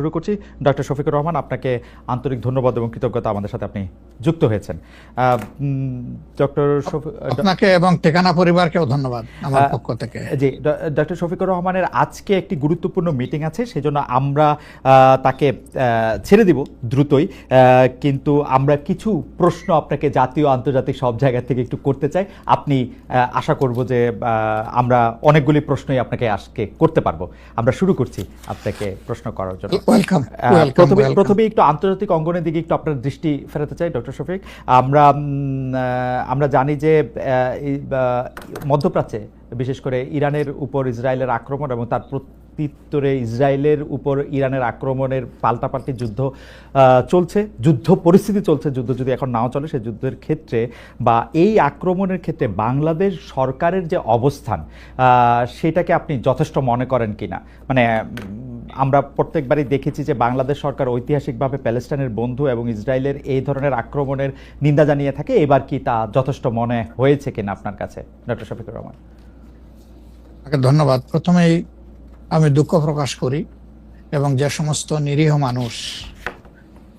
শুরু করছি। ডক্টর শফিকুর রহমান আপনাকে আন্তরিক ধন্যবাদ এবং কৃতজ্ঞতা আমাদের সাথে আপনি যুক্ত হয়েছেন। ডক্টর আপনাকে এবং ঠিকানা পরিবারকেও ধন্যবাদ আমার পক্ষ থেকে। জি ডক্টর শফিকুর রহমানের আজকে একটি গুরুত্বপূর্ণ মিটিং আছে সেজন্য আমরা তাকে ছেড়ে দিব দ্রুতই। কিন্তু আমরা কিছু প্রশ্ন আপনাকে জাতীয় আন্তর্জাতিক সব জায়গা থেকে একটু করতে চাই। আপনি আশা করব যে আমরা অনেকগুলি প্রশ্নই আপনাকে আজকে করতে পারব। আমরা শুরু করছি আপনাকে প্রশ্ন করার জন্য। ওয়েলকাম প্রথমে প্রথমে একটু আন্তর্জাতিক অঙ্গনের দিকে একটু আপনার দৃষ্টি ফেরাতে চাই ডক্টর শফিক। আমরা আমরা জানি যে মধ্যপ্রাচ্যে বিশেষ করে ইরানের উপর ইসরায়েলের আক্রমণ এবং তার প্রত্যুত্তরে ইসরায়েলের উপর ইরানের আক্রমণের পাল্টাপাল্টি যুদ্ধ চলছে যুদ্ধ পরিস্থিতি চলছে যুদ্ধ যদি এখন নাও চলে সেই যুদ্ধের ক্ষেত্রে বা এই আক্রমণের ক্ষেত্রে বাংলাদেশ সরকারের যে অবস্থান সেটাকে আপনি যথেষ্ট মনে করেন কিনা? মানে আমরা প্রত্যেকবারই দেখেছি যে বাংলাদেশ সরকার ঐতিহাসিকভাবে প্যালেস্টাইনের বন্ধু এবং ইসরায়েলের এই ধরনের আক্রমণের নিন্দা জানিয়ে থাকে। এবার কি তা যথেষ্ট মনে হয়েছে কিনা আপনার কাছে? ডক্টর শফিকুর রহমান। ধন্যবাদ। প্রথমেই আমি দুঃখ প্রকাশ করি এবং যে সমস্ত নিরীহ মানুষ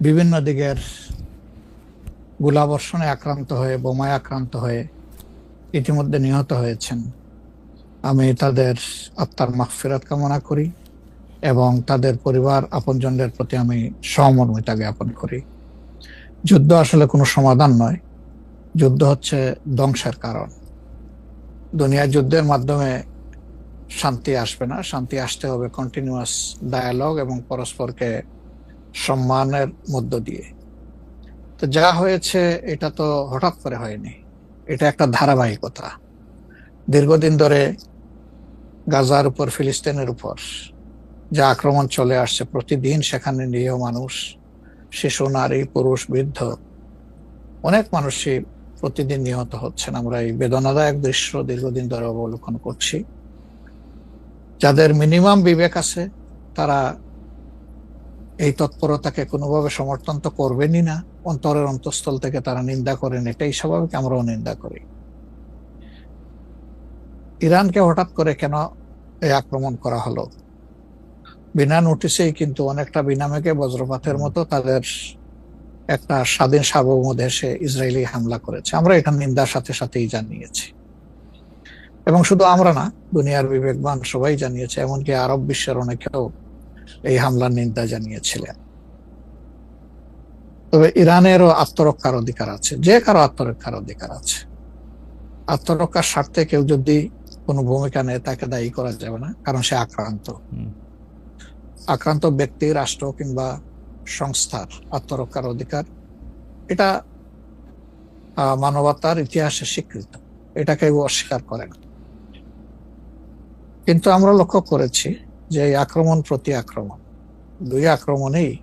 বিভিন্ন দিকের গোলাবর্ষণে আক্রান্ত হয়ে, বোমায় আক্রান্ত হয়ে ইতিমধ্যে নিহত হয়েছেন। আমি তাদের আত্মার মাগফিরাত কামনা করি। এবং তাদের পরিবার আপনজনদের প্রতি আমি সহমর্মিতা জ্ঞাপন করি। যুদ্ধ আসলে কোনো সমাধান নয়। যুদ্ধ হচ্ছে ধ্বংসের কারণ। দুনিয়ার যুদ্ধের মাধ্যমে শান্তি আসবে না। শান্তি আসতে হবে কন্টিনিউয়াস ডায়ালগ এবং পরস্পরকে সম্মানের মধ্য দিয়ে। তো যা হয়েছে, এটা তো হঠাৎ করে হয়নি। এটা একটা ধারাবাহিকতা। দীর্ঘদিন ধরে গাজার উপর, ফিলিস্তিনের উপর যা আক্রমণ চলে আসছে প্রতিদিন, সেখানে নিরীহ মানুষ, শিশু, নারী, পুরুষ, বৃদ্ধ, অনেক মানুষই প্রতিদিন নিহত হচ্ছেন। আমরা এই বেদনাদায়ক দৃশ্য দীর্ঘদিন ধরে অবলোকন করছি। যাদের মিনিমাম বিবেক আছে, তারা এই তৎপরতাকে কোনোভাবে সমর্থন তো করবেনই না। অন্তরের অন্তঃস্থল থেকে তারা নিন্দা করেন, এটাই স্বাভাবিক, আমরাও নিন্দা করি। ইরানকে হঠাৎ করে কেন এই আক্রমণ করা হলো? বিনা নোটিশেই কিন্তু অনেকটা বিনামেকে বজ্রপাতের মতো তাদের একটা স্বাধীন সার্বভৌম দেশে ইসরায়েলি হামলা করেছে। আমরা এটা নিন্দার সাথে সাথেই জানিয়েছি। এবং শুধু আমরা না, দুনিয়ার বিবেকবান সবাই জানিয়েছে, এমনকি আরব বিশ্বের অনেকেও এই হামলার নিন্দা জানিয়েছিলেন। তবে ইরানেরও আত্মরক্ষার অধিকার আছে, যে কারও আত্মরক্ষার অধিকার আছে। আত্মরক্ষার স্বার্থে কেউ যদি কোনো ভূমিকা নেয়, তাকে দায়ী করা যাবে না, কারণ সে আক্রান্ত। আক্রান্ত ব্যক্তি রাষ্ট্র কিংবা সংস্থার আত্মরক্ষার অধিকার এটা মানবতার ইতিহাসে স্বীকৃত। এটা কেউ অস্বীকার করে না। কিন্তু আমরা লক্ষ্য করেছি যে আক্রমণ প্রতি আক্রমণ দুই আক্রমণেই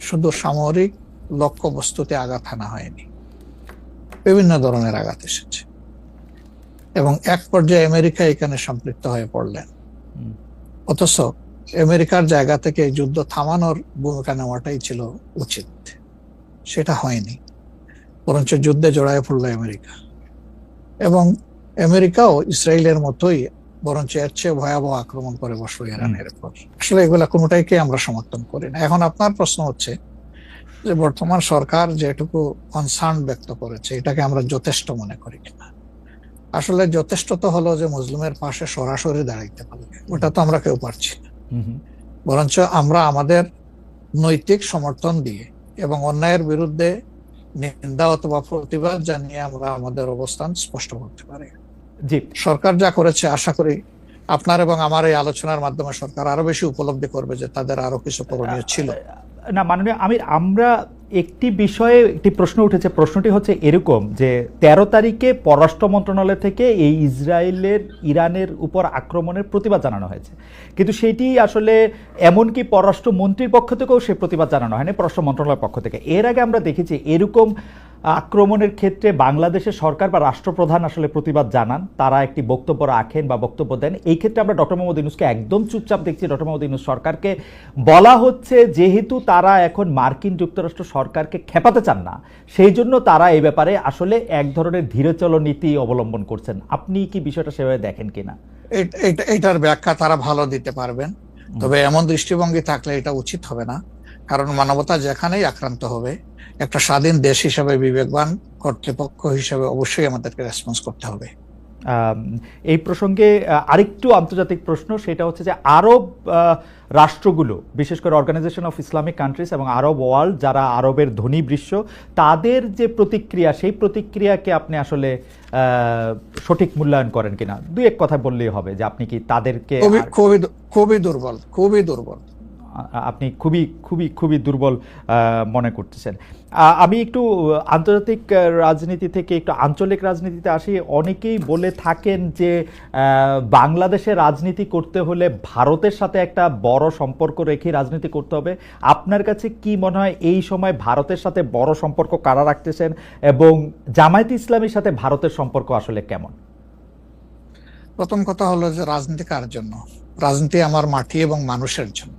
শুধু সামরিক লক্ষ্য বস্তুতে আঘাত আনা হয়নি। বিভিন্ন ধরনের আঘাত এসেছে। এবং এক পর্যায়ে আমেরিকা এখানে সম্পৃক্ত হয়ে পড়লেন। অথচ আমেরিকার জায়গা থেকে যুদ্ধ থামানোর ভূমিকা নেওয়াটাই ছিল উচিত। সেটা হয়নি। বরঞ্চ যুদ্ধে জড়ায় পড়ল আমেরিকা। এবং আমেরিকাও ইসরায়েলের মতোই বরঞ্চ এর চেয়ে ভয়াবহ আক্রমণ করে বসল ইরানের উপর। আসলে এগুলা কোনোটাইকে আমরা সমর্থন করি না। এখন আপনার প্রশ্ন হচ্ছে যে বর্তমান সরকার যেটুকু কনসার্ন ব্যক্ত করেছে, এটাকে আমরা যথেষ্ট মনে করি কিনা? আসলে যথেষ্ট তো হলো যে মুসলিমের পাশে সরাসরি দাঁড়াইতে পারবে ওটা তো আমরা কেউ পারছি না। বরঞ্চ আমরা আমাদের নৈতিক সমর্থন দিয়ে এবং অন্যায়ের বিরুদ্ধে নিন্দা অথবা প্রতিবাদ জানিয়ে আমরা আমাদের অবস্থান স্পষ্ট করতে পারি। জি। সরকার যা করেছে আশা করি আপনার এবং আমার এই আলোচনার মাধ্যমে সরকার আরও বেশি উপলব্ধি করবে যে তাদের আরও কিছু করণীয় ছিল। না মাননীয় আমি আমরা একটি বিষয়ে একটি প্রশ্ন উঠেছে। প্রশ্নটি হচ্ছে এরকম যে, তেরো তারিখে পররাষ্ট্র মন্ত্রণালয় থেকে এই ইসরায়েলের, ইরানের উপর আক্রমণের প্রতিবাদ জানানো হয়েছে। কিন্তু সেটি আসলে এমনকি পররাষ্ট্র মন্ত্রীর পক্ষ থেকেও সে প্রতিবাদ জানানো হয়নি, পররাষ্ট্র মন্ত্রণালয়ের পক্ষ থেকে। এর আগে আমরা দেখেছি এরকম আক্রমণের ক্ষেত্রে বাংলাদেশের সরকার বা রাষ্ট্রপ্রধান আসলে প্রতিবাদ জানান। তারা একটি বক্তব্য রাখেন বা বক্তব্য দেন। এই ক্ষেত্রে আমরা ডক্টর মোহাম্মদ ইউনুসকে একদম চুপচাপ দেখছি। ডক্টর মোহাম্মদ ইউনুস সরকারকে বলা হচ্ছে যেহেতু তারা এখন মার্কিন যুক্তরাষ্ট্র সরকারকে খেপাতে চান না সেই জন্য তারা এই ব্যাপারে আসলে এক ধরনের ধীরচল নীতি অবলম্বন করছেন। আপনি কি বিষয়টা সেভাবে দেখেন কিনা? এট- এট- এটার ব্যাখ্যা তারা ভালো দিতে পারবেন। তবে এমন দৃষ্টিভঙ্গি থাকলে এটা উচিত হবে না। কারণ মানবতা যেখানেই আক্রান্ত হবে একটা স্বাধীন দেশ হিসাবে বিবেকবান কর্তৃপক্ষ হিসাবে অবশ্যই আমাদেরকে রেসপন্স করতে হবে। এই প্রসঙ্গে আরেকটু আন্তর্জাতিক প্রশ্ন সেটা হচ্ছে যে আরব রাষ্ট্রগুলো বিশেষ করে অর্গানাইজেশন অফ ইসলামিক কান্ট্রিজ এবং আরব ওয়ার্ল্ড যারা আরবের ধনী বিশ্ব তাদের যে প্রতিক্রিয়া সেই প্রতিক্রিয়াকে আপনি আসলে সঠিক মূল্যায়ন করেন কিনা? দুই এক কথা বললেই হবে যে আপনি কি তাদেরকে খুবই খুবই দুর্বল খুবই দুর্বল। আপনি খুবই খুবই খুবই দুর্বল মনে করতেছেন। আমি একটু আন্তর্জাতিক রাজনীতি থেকে একটু আঞ্চলিক রাজনীতিতে আসি। অনেকেই বলে থাকেন যে বাংলাদেশে রাজনীতি করতে হলে ভারতের সাথে একটা বড় সম্পর্ক রেখে রাজনীতি করতে হবে। আপনার কাছে কি মনে হয় এই সময় ভারতের সাথে বড় সম্পর্ক কারা রাখতেছেন? এবং জামায়াত ইসলামের সাথে ভারতের সম্পর্ক আসলে কেমন? প্রথম কথা হলো যে, রাজনীতি কার জন্য? রাজনীতি আমার মাটি এবং মানুষের জন্য।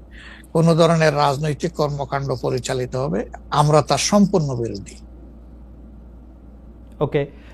কোনো ধরনের রাজনৈতিক কর্মকাণ্ড পরিচালিত হবে আমরা তার সম্পূর্ণ বিরোধী। ওকে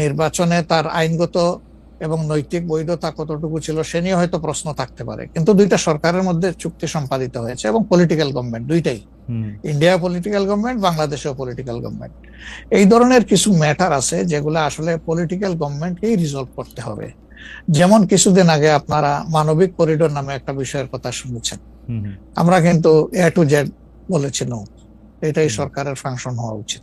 নির্বাচনে তার আইনগত এবং নৈতিক বৈধতা কতটুকু ছিল সে নিয়ে হয়তো প্রশ্ন থাকতে পারে। কিন্তু দুইটা সরকারের মধ্যে চুক্তি সম্পাদিত হয়েছে এবং পলিটিক্যাল গভর্নমেন্ট দুইটাই। ইন্ডিয়া পলিটিক্যাল গভর্নমেন্ট বাংলাদেশেও পলিটিক্যাল গভর্নমেন্ট এই ধরনের কিছু ম্যাটার আছে যেগুলো আসলে পলিটিক্যাল গভর্নমেন্টকেই রিজলভ করতে হবে। যেমন কিছুদিন আগে আপনারা মানবিক করিডোর নামে একটা বিষয়ের কথা শুনেছেন। আমরা কিন্তু এ টু জেড বলেছি নো এটাই সরকারের ফাংশন হওয়া উচিত।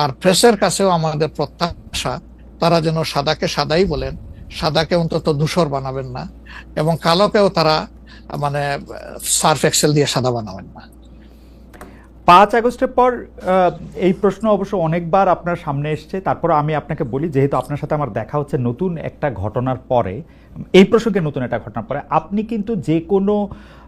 আর প্রেসের কাছেও আমাদের প্রত্যাশা, তারা যেন সাদাকে সাদাই বলেন। সাদাকে অন্তত ধূসর বানাবেন না এবং কালোকেও তারা মানে সার্ফ এক্সেল দিয়ে সাদা বানাবেন না। পাঁচ আগস্টের পর এই প্রশ্ন অবশ্য অনেকবার আপনার সামনে এসছে। তারপর আমি আপনাকে বলি, যেহেতু আপনার সাথে আমার দেখা হচ্ছে নতুন একটা ঘটনার পরে, এই প্রসঙ্গে নতুন একটা ঘটনার পরে, আপনি কিন্তু যে কোনো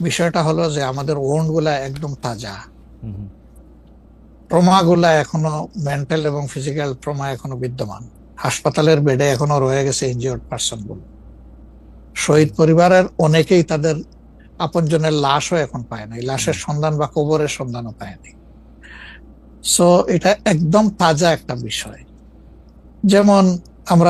বিষয়টা হলো যে আমাদের ওন্ডগুলা একদম তাজা। হুম হুম, ট্রমা গুলা এখনও মেন্টাল এবং ফিজিক্যাল ট্রমা এখনও বিদ্যমান। হাসপাতালের বেডে এখনও রয়ে গেছে ইনজিওর্ড পার্সনগুলো শহীদ পরিবারের অনেকেই তাদের আপনজনের লাশও এখন পায় নাই। লাশের সন্ধান বা কবরের সন্ধানও পায়নি সো এটা একদম তাজা একটা বিষয়। যেমন আমরা